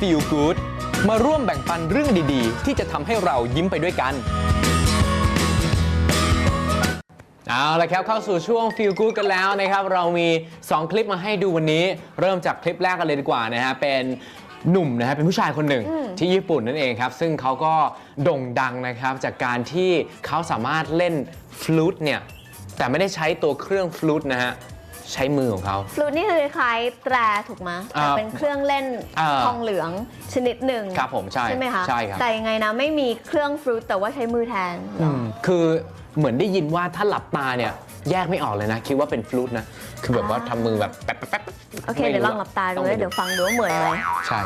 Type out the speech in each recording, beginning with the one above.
Feel Good มาร่วมแบ่งปันเรื่องดีๆ ที่จะทำให้เรายิ้มไปด้วยกัน เอาละครับเข้าสู่ช่วง Feel Good กันแล้วนะครับ เรามี 2 คลิปมาให้ดูวันนี้ เริ่มจากคลิปแรกกันเลยดีกว่านะฮะเป็นหนุ่มนะฮะเป็นผู้ชายคนหนึ่งที่ญี่ปุ่นนั่นเองครับ ซึ่งเขาก็โด่งดังนะครับ จากการที่เขาสามารถเล่นฟลูตเนี่ยแต่ไม่ได้ใช้ตัวเครื่องฟลูตนะฮะ ใช้มือของเขา ฟลูตนี่คือคล้ายๆแตรถูกไหมอ่าแต่เป็นเครื่องเล่นอ่า ทองเหลืองชนิดหนึ่งครับผมใช่ใช่ไหมคะใช่ครับแต่ยังไงนะไม่มีเครื่องฟลูตแต่ว่าใช้มือแทนเหรออคือเหมือนได้ยินว่าถ้าหลับตาเนี่ยแยกไม่ออกเลยนะ คิดว่าเป็นฟลูตนะ คือแบบว่าทำมือแบบแป๊บแป๊บแป๊บโอเคเดี๋ยวลองหลับตาดูต้องแล้วไปเดี๋ยวฟังดูว่าเหมือนไหมใช่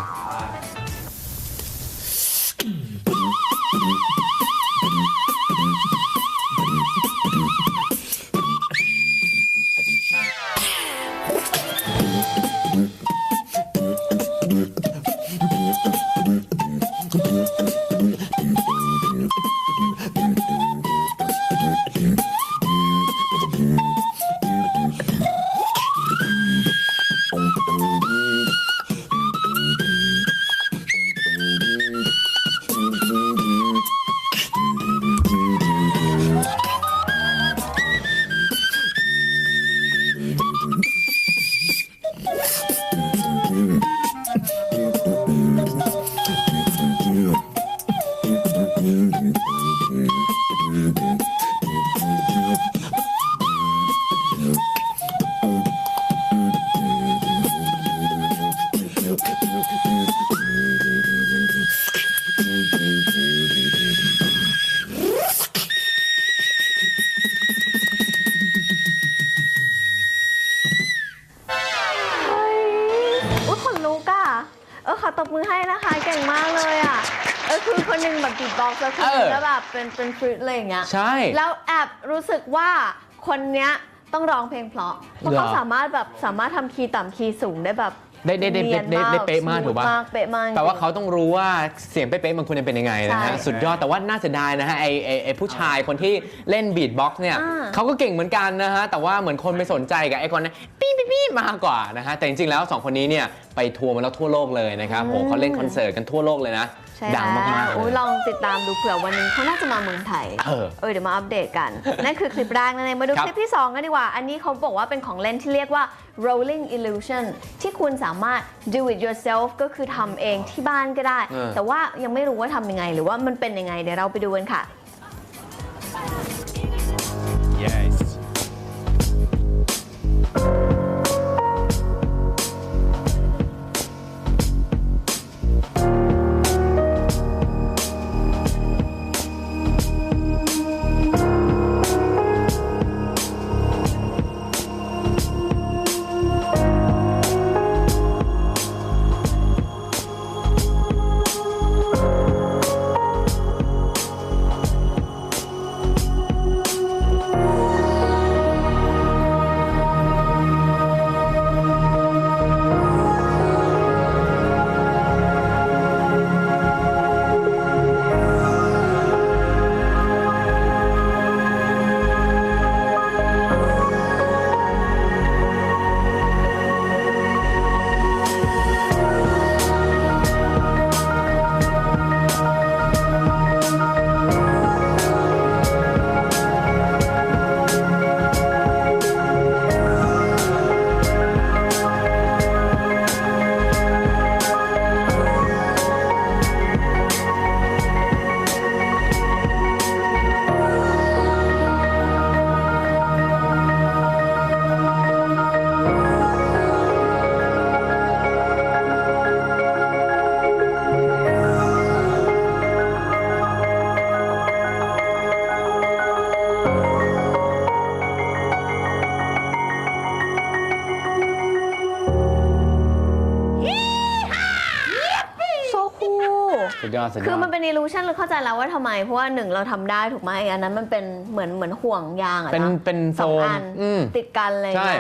here. อุ้ยขนลุกอะเออขอตบมือให้นะคะ เก่งมากเลยอะเออคือคนหนึงแบบบีบบ็อกซ์แล้วคนหนึงเออก็แบบเป็นเป็นฟลูตอะไรอย่างเงี้ย ใช่ แล้วแอบรู้สึกว่าคนเนี้ยต้องร้องเพลงเพราะ เพราะเขาเหรอ สามารถแบบสามารถทำคีย์ต่ำคีย์สูงได้แบบ ได้ได้ได้นียนได้ได้เป๊ะมากถูกปะมากเป๊ะมากจริงแปลว่าเขาต้องรู้ว่าเสียงเป๊ะๆมันควรจะเป็นยังไงนะฮะ ใช่สุดยอดแต่ว่าน่าเสียดายนะฮะไอไอไอผู้ชายคนที่เล่นบีทบ็อกซ์เนี่ยอ่า เขาก็เก่งเหมือนกันนะฮะ แต่ว่าเหมือนคนไม่สนใจกับไอคนนั้นปี้ปี้ปี้มากกว่านะฮะ แต่จริงๆแล้วสองคนนี้เนี่ยไปทัวร์มาแล้วทั่วโลกเลยนะครับโหเขาเล่นคอนเสิร์ตกันทั่วโลกเลยนะ ใช่ดังมากๆแล้วเลอุ๊ยยลองติดตามดูเผื่อวันหนึงเขาน่าจะมาเมืองไทย เออ เออเดี๋ยวมาอัปเดตกัน นั่นคือคลิปแรกนั่นเองมาดูครับคลิปที่ 2 กันดีกว่า อันนี้เขาบอกว่าเป็นของเล่นที่เรียกว่า rolling illusion ที่คุณสามารถ do it yourself ก็คือทำเองที่บ้านก็ได้ เออ แต่ว่ายังไม่รู้ว่าทำยังไง หรือว่ามันเป็นยังไง เดี๋ยวเราไปดูกันค่ะ อดสุดยอด คือมันเป็น illusion เราเข้าใจแล้วว่าทำไม เพราะว่าหนึ่งเราทำได้ถูกไหมอีกอันนั้นมันเป็นเหมือนเหมือนห่วงยางอะเป็นนะเป็นโฟสองมอันอืม ติดกันเลยใช่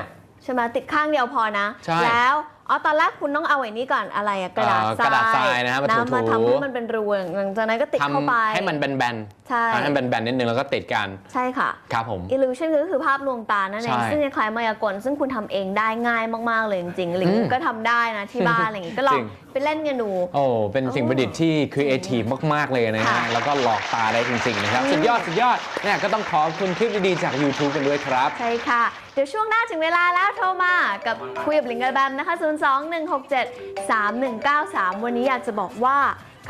ใช่ไหมติดข้างเดียวพอนะ ใช่ แล้ว อ๋อตอนแรกคุณต้องเอาไอ้นี้ก่อนอะไรอะกระดาษเอ่อทรายกระดาษทรายนะฮะมาถูๆมาทำให้มันเป็นรูหลังจากนั้นก็ติดเข้าไป ทำให้มันแบนใช่ๆให้มันแบนๆนิดนึงแล้วก็ติดกัน ใช่ค่ะ ครับผม illusion ก็คือภาพลวงตานั่นเองใช่ซึ่งคล้ายๆมายากลซึ่งคุณทำเองได้ง่ายมากๆเลยจริงๆหลิงอืมก็ทำได้นะที่บ้านอะไรอย่างงี้ก็ลอจริงงไปเล่นกันดู โอ้ เป็นสิ่งประดิษฐ์ที่ครีเอทีฟมาก ๆ เลยนะฮะ ค่ะ แล้วก็หลอกตาได้จริง ๆ นะครับอืมสุดยอด สุดยอดเนี่ยก็ต้องขอบคุณคลิปดี ๆ จาก YouTube กันด้วยครับ ใช่ค่ะเดี๋ยวช่วงหน้าถึงเวลาแล้วโทรมากับคุยกับลิงกับแบมนะคะ 021673193 วันนี้อยากจะบอกว่า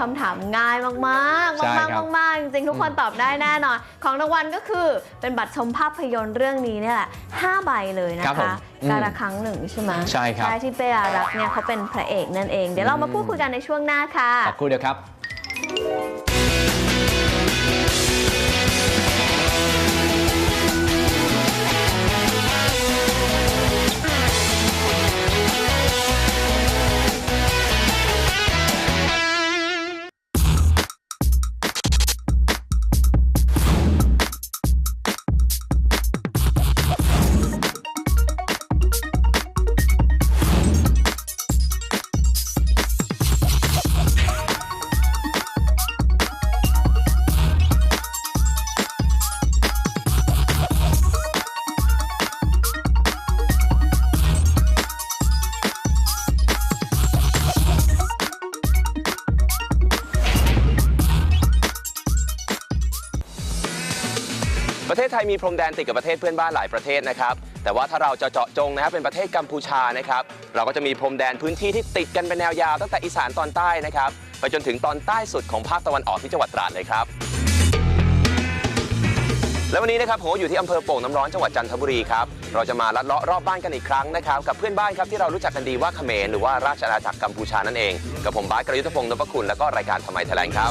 คำถามง่ายมากๆ ใช่มากครับ ๆ มากๆ จริงๆ ทุกคนตอบได้แน่นอน ของรางวัลก็คือเป็นบัตรชมภาพยนตร์เรื่องนี้เนี่ยแหละ5ใบเลยนะครับผมคะอืมการละครั้งหนึ่งใช่ไหมใช่ครับ ที่เป้อารักษ์เนี่ยเขาเป็นพระเอกนั่นเอง เดี๋ยวเรามาพูดคุยกันในช่วงหน้าค่ะ ขอบคุณเดียวครับ ไทยมีพรมแดนติดกับประเทศเพื่อนบ้านหลายประเทศนะครับแต่ว่าถ้าเราจะเจาะจงนะครับเป็นประเทศกัมพูชานะครับเราก็จะมีพรมแดนพื้นที่ที่ติดกันเป็นแนวยาวตั้งแต่อีสานตอนใต้นะครับไปจนถึงตอนใต้สุดของภาคตะวันออกที่จังหวัดตราดเลยครับและวันนี้นะครับผมก็อยู่ที่อำเภอโป่งน้ำร้อนจังหวัดจันทบุรีครับเราจะมาลัดเลาะรอบบ้านกันอีกครั้งนะครับกับเพื่อนบ้านครับที่เรารู้จักกันดีว่าเขมรหรือว่าราชอาณาจักรกัมพูชานั่นเอง กับผมบาสกรยุทธพงศ์นพคุณ และก็รายการทำไมแถลงครับ